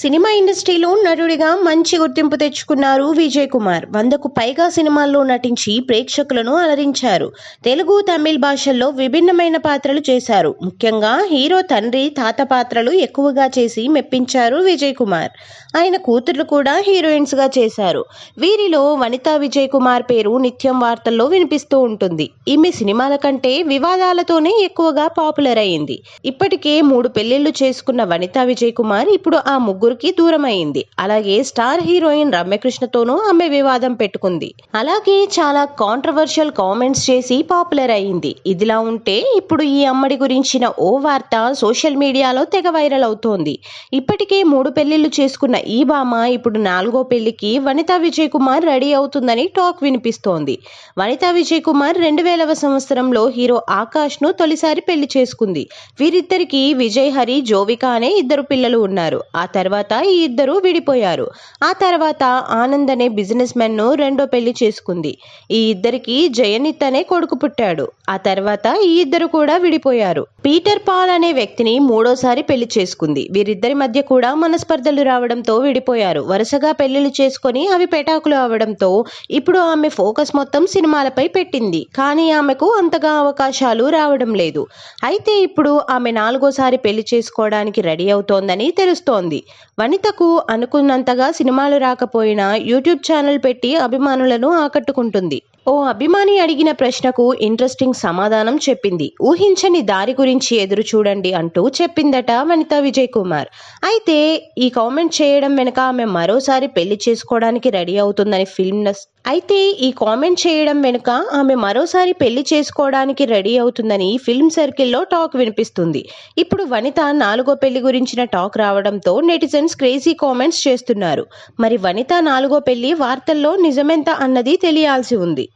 Cinema ఇండస్ట్రీలో నటుడిగా మంచి గుర్తింపు తెచ్చుకున్నారు విజయ్ కుమార్. వందకు పైగా సినిమాల్లో నటించి ప్రేక్షకులను అలరించారు. తెలుగు తమిళ్ భాషల్లో విభిన్నమైన పాత్రలు చేశారు. ముఖ్యంగా హీరో తండ్రి తాత పాత్రలు ఎక్కువగా చేసి మెప్పించారు విజయ్ కుమార్. ఆయన కూతుర్లు కూడా హీరోయిన్స్గా చేశారు. వీరిలో వనితా విజయ్ కుమార్ పేరు నిత్యం వార్తల్లో వినిపిస్తూ ఉంటుంది. ఈమె సినిమాల కంటే వివాదాలతోనే ఎక్కువగా పాపులర్ అయింది. ఇప్పటికే మూడు పెళ్ళిళ్ళు చేసుకున్న వనితా విజయ్ కుమార్ ఇప్పుడు ఆ ముగ్గురికి దూరం అయింది అలాగే స్టార్ హీరోయిన్ రమ్యకృష్ణతోనూ ఆమె వివాదం పెట్టుకుంది. అలాగే చాలా కాంట్రవర్షియల్ కామెంట్స్ చేసి పాపులర్ అయింది. ఇదిలా ఉంటే ఇప్పుడు ఈ అమ్మడి గురించిన ఓ వార్త సోషల్ మీడియాలో తెగ వైరల్ అవుతోంది. ఇప్పటికే మూడు పెళ్ళిళ్ళు చేసుకున్న ఈ భామ ఇప్పుడు నాలుగో పెళ్ళికి వనితా విజయ్ కుమార్ రెడీ అవుతుందని టాక్ వినిపిస్తోంది. వనితా విజయ్ కుమార్ రెండు వేలవ సంవత్సరంలో హీరో ఆకాష్ను తొలిసారి పెళ్ళి చేసుకుంది. వీరిద్దరికి విజయ్ హరి జోవిక అనే ఇద్దరు పిల్లలు ఉన్నారు. ఆ తర్వాత తర్వాత ఈ ఇద్దరు విడిపోయారు. ఆ తర్వాత ఆనంద్ అనే బిజినెస్ మెన్ను రెండో పెళ్ళి చేసుకుంది. ఈ ఇద్దరికి జయనిత్ అనే కొడుకు పుట్టాడు. ఆ తర్వాత ఈ ఇద్దరు కూడా విడిపోయారు. పీటర్ పాల్ అనే వ్యక్తిని మూడోసారి పెళ్ళి చేసుకుంది. వీరిద్దరి మధ్య కూడా మనస్పర్ధలు రావడంతో విడిపోయారు. వరుసగా పెళ్ళిళ్ళు చేసుకొని అవి పెటాకులు అవడంతో ఇప్పుడు ఆమె ఫోకస్ మొత్తం సినిమాలపై పెట్టింది. కానీ ఆమెకు అంతగా అవకాశాలు రావడం లేదు. అయితే ఇప్పుడు ఆమె నాలుగోసారి పెళ్ళి చేసుకోవడానికి రెడీ అవుతోందని తెలుస్తోంది. వనితకు అనుకున్నంతగా సినిమాలు రాకపోయినా యూట్యూబ్ ఛానల్ పెట్టి అభిమానులను ఆకట్టుకుంటుంది. ఓ అభిమాని అడిగిన ప్రశ్నకు ఇంట్రెస్టింగ్ సమాధానం చెప్పింది. ఊహించని దారి గురించి ఎదురు చూడండి అంటూ చెప్పిందట వనిత విజయ్ కుమార్. అయితే ఈ కామెంట్ చేయడం వెనుక ఆమె మరోసారి పెళ్ళి చేసుకోవడానికి రెడీ అవుతుందని ఫిల్మ్ అయితే ఈ కామెంట్ చేయడం వెనుక ఆమె మరోసారి పెళ్ళి చేసుకోవడానికి రెడీ అవుతుందని ఫిల్మ్ సర్కిల్లో టాక్ వినిపిస్తుంది. ఇప్పుడు వనిత నాలుగో పెళ్ళి గురించిన టాక్ రావడంతో నెటిజన్స్ క్రేజీ కామెంట్స్ చేస్తున్నారు. మరి వనిత నాలుగో పెళ్ళి వార్తల్లో నిజమెంత అన్నది తెలియాల్సి ఉంది.